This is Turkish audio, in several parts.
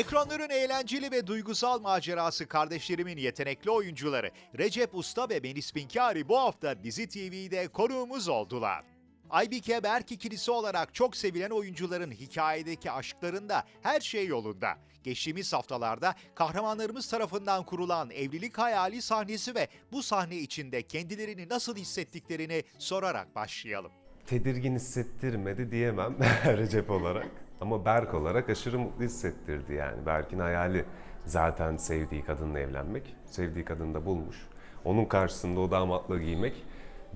Ekranların eğlenceli ve duygusal macerası kardeşlerimin yetenekli oyuncuları Recep Usta ve Melis Pinkari bu hafta Dizi TV'de konuğumuz oldular. Aybike Berk ikilisi olarak çok sevilen oyuncuların hikayedeki aşklarında her şey yolunda. Geçtiğimiz haftalarda kahramanlarımız tarafından kurulan evlilik hayali sahnesi ve bu sahne içinde kendilerini nasıl hissettiklerini sorarak başlayalım. tedirgin hissettirmedi diyemem Recep olarak. Ama Berk olarak aşırı mutlu hissettirdi yani. Berk'in hayali zaten sevdiği kadınla evlenmek. Sevdiği kadını da bulmuş. Onun karşısında o damatlığı giymek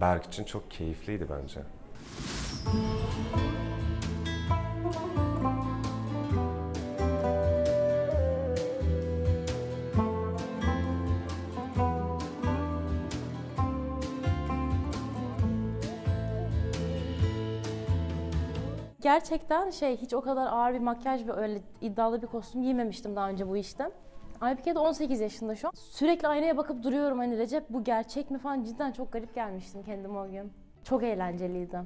Berk için çok keyifliydi bence. Gerçekten şey hiç o kadar ağır bir makyaj ve öyle iddialı bir kostüm giymemiştim daha önce bu işte. Aybike de 18 yaşında şu an. Sürekli aynaya bakıp duruyorum hani Recep bu gerçek mi falan cidden çok garip gelmiştim kendime o gün. Çok eğlenceliydi.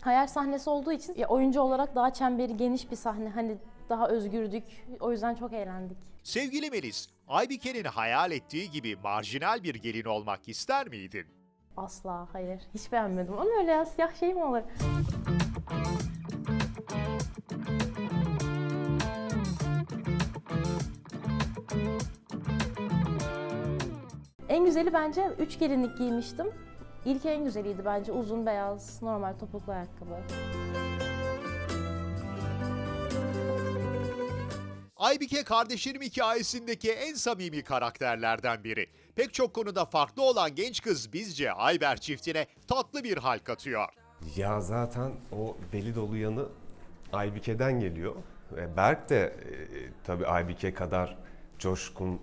Hayal sahnesi olduğu için ya oyuncu olarak daha çemberi geniş bir sahne hani daha özgürdük. O yüzden çok eğlendik. Sevgili Melis, Aybike'nin hayal ettiği gibi marjinal bir gelin olmak ister miydin? Asla hayır. Hiç beğenmedim. Ama öyle ya siyah şey mi olur? En güzeli bence üç gelinlik giymiştim. İlk en güzeliydi bence. Uzun beyaz, normal topuklu ayakkabı. Aybike kardeşlerim hikayesindeki en samimi karakterlerden biri. Pek çok konuda farklı olan genç kız bizce Ayber çiftine tatlı bir hal katıyor. Ya zaten o deli dolu yanı Aybike'den geliyor. E, Berk de e, tabii Aybike kadar coşkun,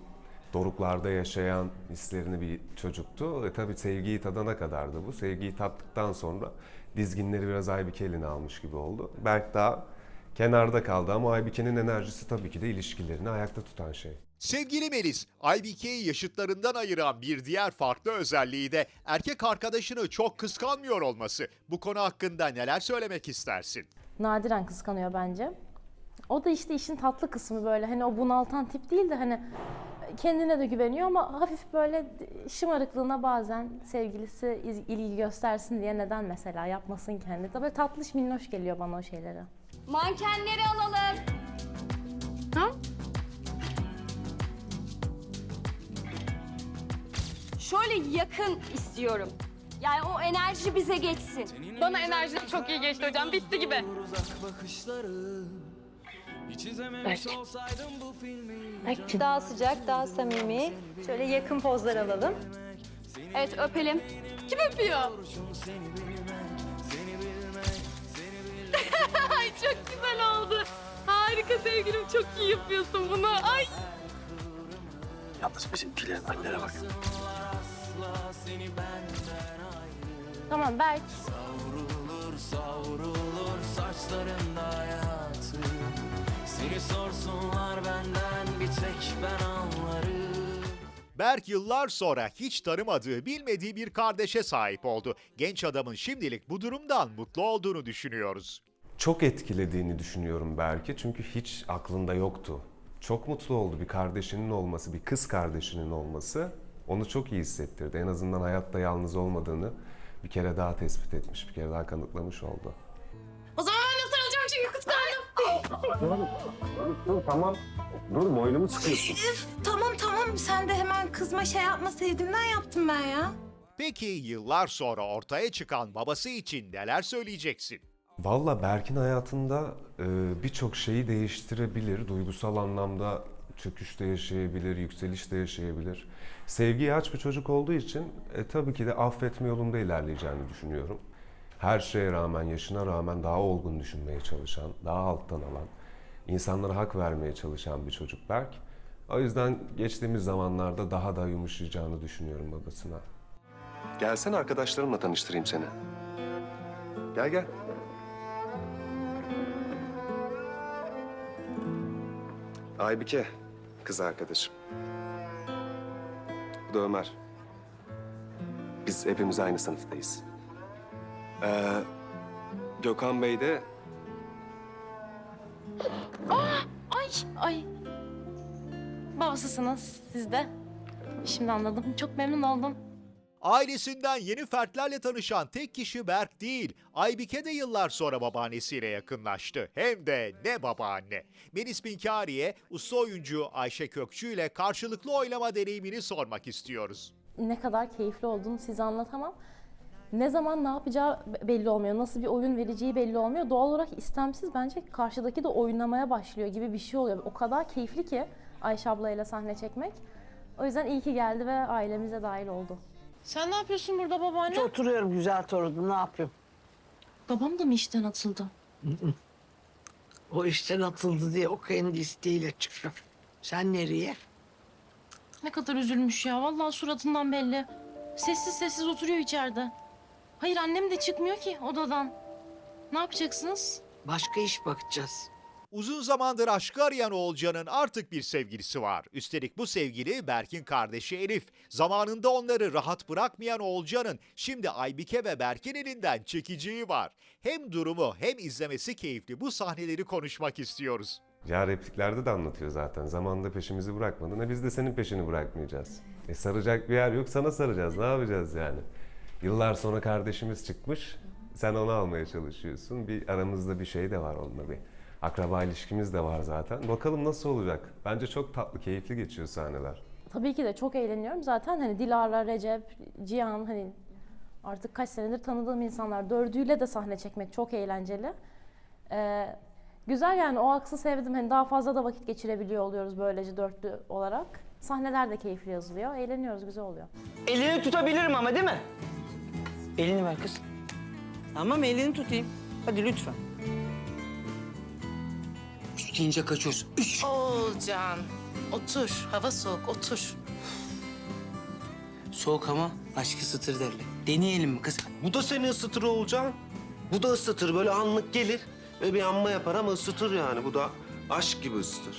doruklarda yaşayan hislerini bir çocuktu. E, tabii sevgiyi tadana kadardı bu. Sevgiyi tattıktan sonra dizginleri biraz Aybike eline almış gibi oldu. Berk daha kenarda kaldı ama Aybike'nin enerjisi tabii ki de ilişkilerini ayakta tutan şey. Sevgili Melis, Aybike'yi yaşıtlarından ayıran bir diğer farklı özelliği de erkek arkadaşını çok kıskanmıyor olması. Bu konu hakkında neler söylemek istersin? Nadiren kıskanıyor bence. O da işte işin tatlı kısmı böyle hani o bunaltan tip değil de hani kendine de güveniyor ama hafif böyle şımarıklığına bazen sevgilisi ilgi göstersin diye neden mesela yapmasın kendi. de Böyle tatlış minnoş geliyor bana o şeyleri. Mankenleri alalım. Ha? Şöyle yakın istiyorum. Yani o enerji bize geçsin. Bana enerji çok iyi geçti hocam. Bitti gibi. Daha sıcak, daha samimi. Şöyle yakın pozlar alalım. Evet öpelim. Kim öpüyor? Ay çok güzel oldu. Harika sevgilim. Çok iyi yapıyorsun bunu. Ay. Yalnız bizimkilerin hallere bak. Tamam Berk. Berk yıllar sonra hiç tanımadığı, bilmediği bir kardeşe sahip oldu. Genç adamın şimdilik bu durumdan mutlu olduğunu düşünüyoruz. Çok etkilediğini düşünüyorum Berk'i çünkü hiç aklında yoktu. Çok mutlu oldu bir kardeşinin olması, bir kız kardeşinin olması. Onu çok iyi hissettirdi. En azından hayatta yalnız olmadığını bir kere daha tespit etmiş, bir kere daha kanıtlamış oldu. O zaman ben de sarılacağım çünkü kıskandım. Tamam. Dur boynumu sıkıyorsun. Tamam tamam sen de hemen kızma şey yapma sevdiğimden yaptım ben ya. Peki yıllar sonra ortaya çıkan babası için neler söyleyeceksin? Valla Berk'in hayatında e, birçok şeyi değiştirebilir. Duygusal anlamda çöküşte yaşayabilir, yükselişte yaşayabilir. Sevgiye aç bir çocuk olduğu için e, tabii ki de affetme yolunda ilerleyeceğini düşünüyorum. Her şeye rağmen, yaşına rağmen daha olgun düşünmeye çalışan, daha alttan alan, insanlara hak vermeye çalışan bir çocuk Berk. O yüzden geçtiğimiz zamanlarda daha da yumuşayacağını düşünüyorum babasına. Gelsene arkadaşlarımla tanıştırayım seni. Gel gel. Aybike, kız arkadaşım. Bu da Ömer. Biz hepimiz aynı sınıftayız. Ee, Gökhan Bey de Ay ay. babasısınız siz de. Şimdi anladım. Çok memnun oldum. Ailesinden yeni fertlerle tanışan tek kişi Berk değil. Aybike de yıllar sonra babaannesiyle yakınlaştı. Hem de ne babaanne. Melis Binkari'ye usta oyuncu Ayşe Kökçü ile karşılıklı oylama deneyimini sormak istiyoruz. ne kadar keyifli olduğunu size anlatamam. Ne zaman ne yapacağı be- belli olmuyor. Nasıl bir oyun vereceği belli olmuyor. Doğal olarak istemsiz bence karşıdaki de oynamaya başlıyor gibi bir şey oluyor. O kadar keyifli ki Ayşe ablayla sahne çekmek. O yüzden iyi ki geldi ve ailemize dahil oldu. Sen ne yapıyorsun burada babaanne? Oturuyorum güzel torunum ne yapayım? Babam da mı işten atıldı? O işten atıldı diye o kendi isteğiyle çıktı. Sen nereye? Ne kadar üzülmüş ya. Vallahi suratından belli. Sessiz sessiz oturuyor içeride. Hayır annem de çıkmıyor ki odadan. Ne yapacaksınız? Başka iş bakacağız. Uzun zamandır aşkı arayan Oğulcan'ın artık bir sevgilisi var. Üstelik bu sevgili Berk'in kardeşi Elif. Zamanında onları rahat bırakmayan Oğulcan'ın şimdi Aybike ve Berk'in elinden çekeceği var. Hem durumu hem izlemesi keyifli bu sahneleri konuşmak istiyoruz. Ya repliklerde de anlatıyor zaten. Zamanında peşimizi bırakmadın. E biz de senin peşini bırakmayacağız. E saracak bir yer yok sana saracağız. Ne yapacağız yani? Yıllar sonra kardeşimiz çıkmış. Sen onu almaya çalışıyorsun. Bir aramızda bir şey de var onunla bir. Akraba ilişkimiz de var zaten. Bakalım nasıl olacak? Bence çok tatlı, keyifli geçiyor sahneler. Tabii ki de çok eğleniyorum. Zaten hani Dilara, Recep, Cihan hani artık kaç senedir tanıdığım insanlar. Dördüyle de sahne çekmek çok eğlenceli. Ee, güzel yani o aksı sevdim. Hani daha fazla da vakit geçirebiliyor oluyoruz böylece dörtlü olarak. Sahneler de keyifli yazılıyor. Eğleniyoruz, güzel oluyor. Elini tutabilirim ama değil mi? Elini ver kız. Tamam elini tutayım. Hadi lütfen. Üç deyince kaçıyorsun. Üç. Oğulcan. Otur. Hava soğuk. Otur. Soğuk ama aşkı ısıtır derler. Deneyelim mi kız? Bu da seni ısıtır Oğulcan. Bu da ısıtır böyle anlık gelir ve bir amma yapar ama ısıtır yani. Bu da aşk gibi ısıtır.